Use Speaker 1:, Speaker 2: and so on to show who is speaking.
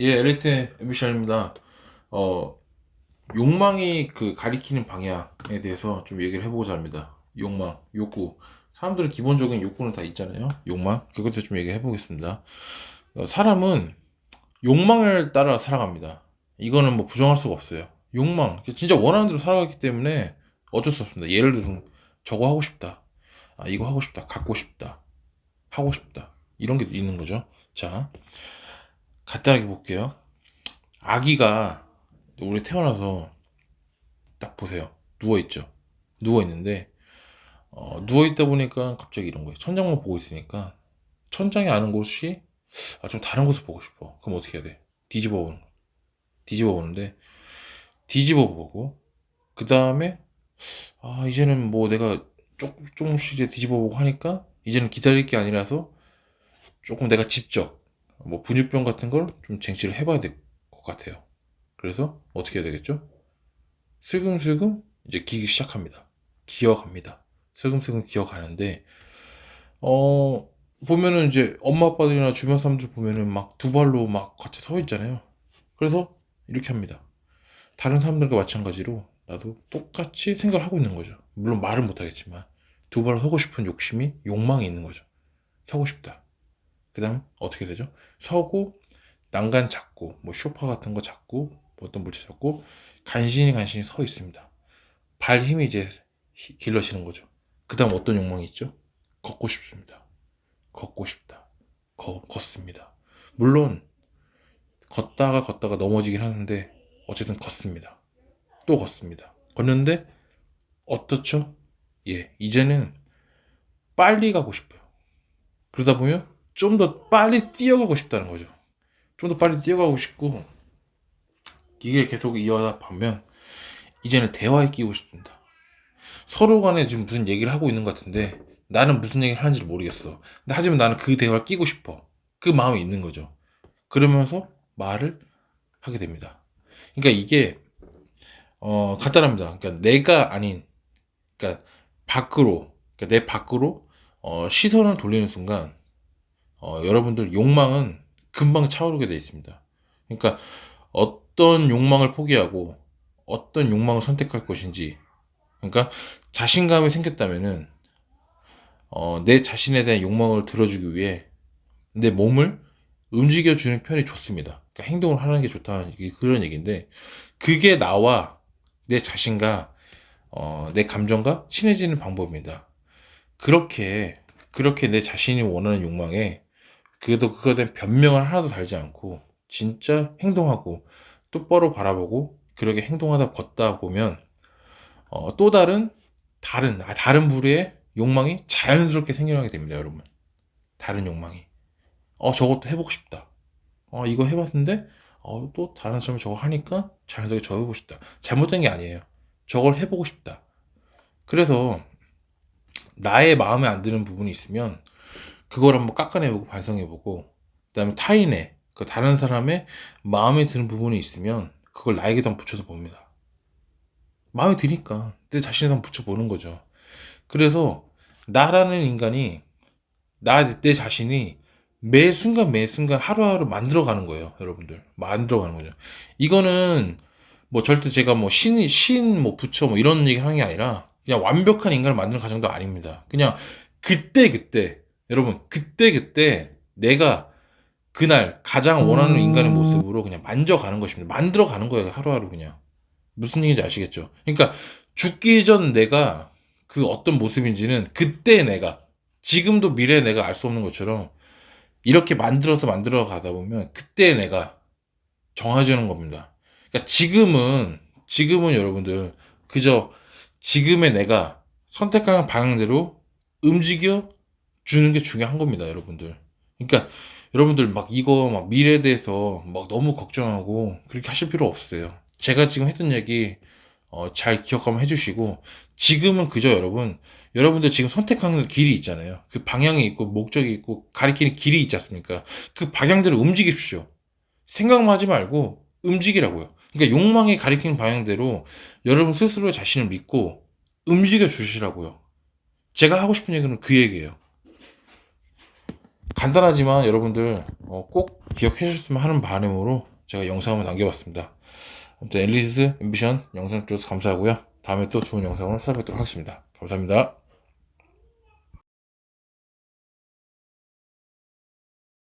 Speaker 1: 예, 엘리트 앰비션입니다. 어, 욕망이 그 가리키는 방향에 대해서 좀 얘기를 해보고자 합니다. 욕망, 욕구. 사람들은 기본적인 욕구는 다 있잖아요. 욕망. 그것에 좀 얘기해 보겠습니다. 어, 사람은 욕망을 따라 살아갑니다. 이거는 뭐 부정할 수가 없어요. 욕망. 진짜 원하는 대로 살아가기 때문에 어쩔 수 없습니다. 예를 들어, 저거 하고 싶다. 아, 이거 하고 싶다. 갖고 싶다. 하고 싶다. 이런 게 있는 거죠. 자, 간단하게 볼게요. 아기가 우리 태어나서 딱 보세요. 누워 있죠. 누워 있는데 어, 누워 있다 보니까 갑자기 이런 거예요. 천장만 보고 있으니까 천장이 아는 곳이 아, 좀 다른 곳을 보고 싶어. 그럼 어떻게 해야 돼? 뒤집어 보는 거. 뒤집어 보는데 뒤집어 보고 그 다음에 아 이제는 뭐 내가 조금 조금씩 뒤집어 보고 하니까 이제는 기다릴 게 아니라서 조금 내가 직접 뭐 분유병 같은 걸 좀 쟁취를 해봐야 될 것 같아요. 그래서 어떻게 해야 되겠죠? 슬금슬금 이제 기기 시작합니다. 기어갑니다. 슬금슬금 기어가는데 어 보면은 이제 엄마 아빠들이나 주변 사람들 보면은 막 두 발로 막 같이 서 있잖아요. 그래서 이렇게 합니다. 다른 사람들과 마찬가지로 나도 똑같이 생각을 하고 있는 거죠. 물론 말은 못하겠지만 두 발로 서고 싶은 욕심이 욕망이 있는 거죠. 서고 싶다. 그 다음 어떻게 되죠? 서고 난간 잡고 뭐 쇼파 같은 거 잡고 뭐 어떤 물체 잡고 간신히 간신히 서 있습니다. 발 힘이 이제 히- 길러지는 거죠. 그 다음 어떤 욕망이 있죠? 걷고 싶습니다. 걷고 싶다. 거, 걷습니다. 물론 걷다가 걷다가 넘어지긴 하는데 어쨌든 걷습니다. 또 걷습니다. 걷는데 어떻죠? 예, 이제는 빨리 가고 싶어요. 그러다 보면 좀 더 빨리 뛰어가고 싶다는 거죠. 좀 더 빨리 뛰어가고 싶고 이게 계속 이어다 보면 이제는 대화에 끼고 싶습니다. 서로 간에 지금 무슨 얘기를 하고 있는 것 같은데 나는 무슨 얘기를 하는지 모르겠어. 근데 하지만 나는 그 대화를 끼고 싶어. 그 마음이 있는 거죠. 그러면서 말을 하게 됩니다. 그러니까 이게 어 간단합니다. 그러니까 내가 아닌 그러니까 밖으로 그러니까 내 밖으로 어, 시선을 돌리는 순간 어, 여러분들 욕망은 금방 차오르게 되어 있습니다. 그러니까 어떤 욕망을 포기하고 어떤 욕망을 선택할 것인지 그러니까 자신감이 생겼다면은 어, 내 자신에 대한 욕망을 들어주기 위해 내 몸을 움직여주는 편이 좋습니다. 그러니까 행동을 하는 게 좋다는 그런 얘기인데 그게 나와 내 자신과 어, 내 감정과 친해지는 방법입니다. 그렇게 그렇게 내 자신이 원하는 욕망에 그래도 그거에 대한 변명을 하나도 달지 않고 진짜 행동하고 똑바로 바라보고 그렇게 행동하다 걷다 보면 어, 또 다른 다른 아, 다른 부류의 욕망이 자연스럽게 생겨나게 됩니다, 여러분. 다른 욕망이. 어, 저것도 해보고 싶다. 어, 이거 해봤는데 어, 또 다른 사람이 저거 하니까 자연스럽게 저거 해보고 싶다. 잘못된 게 아니에요. 저걸 해보고 싶다. 그래서 나의 마음에 안 드는 부분이 있으면 그걸 한번 깎아내보고 반성해보고 그 다음에 타인의 그 다른 사람의 마음에 드는 부분이 있으면 그걸 나에게도 한번 붙여서 봅니다. 마음에 드니까 내 자신에도 한번 붙여보는 거죠. 그래서 나라는 인간이 나 내 자신이 매 순간 매 순간 하루하루 만들어가는 거예요, 여러분들. 만들어가는 거죠. 이거는 뭐 절대 제가 뭐 신, 신, 뭐 부처 뭐 이런 얘기를 하는 게 아니라 그냥 완벽한 인간을 만드는 과정도 아닙니다. 그냥 그때 그때 여러분 그때 그때 내가 그날 가장 원하는 인간의 모습으로 그냥 만져가는 것입니다. 만들어가는 거예요, 하루하루 그냥. 무슨 얘기인지 아시겠죠? 그러니까 죽기 전 내가 그 어떤 모습인지는 그때 내가 지금도 미래 내가 알 수 없는 것처럼 이렇게 만들어서 만들어 가다 보면 그때 내가 정해지는 겁니다. 그러니까 지금은 지금은 여러분들 그저 지금의 내가 선택한 방향대로 움직여 주는 게 중요한 겁니다, 여러분들. 그러니까 여러분들 막 이거 막 미래에 대해서 막 너무 걱정하고 그렇게 하실 필요 없어요. 제가 지금 했던 얘기 어, 잘 기억하면 해주시고 지금은 그저 여러분 여러분들 지금 선택하는 길이 있잖아요. 그 방향이 있고 목적이 있고 가리키는 길이 있지 않습니까? 그 방향대로 움직이십시오. 생각만 하지 말고 움직이라고요. 그러니까 욕망이 가리키는 방향대로 여러분 스스로 자신을 믿고 움직여 주시라고요. 제가 하고 싶은 얘기는 그 얘기예요. 간단하지만 여러분들 어, 꼭 기억해 주셨으면 하는 바람으로 제가 영상을 남겨봤습니다. 아무튼 앨리스 앰비션 영상 주셔서 감사하고요. 다음에 또 좋은 영상으로 찾아뵙도록 하겠습니다. 감사합니다.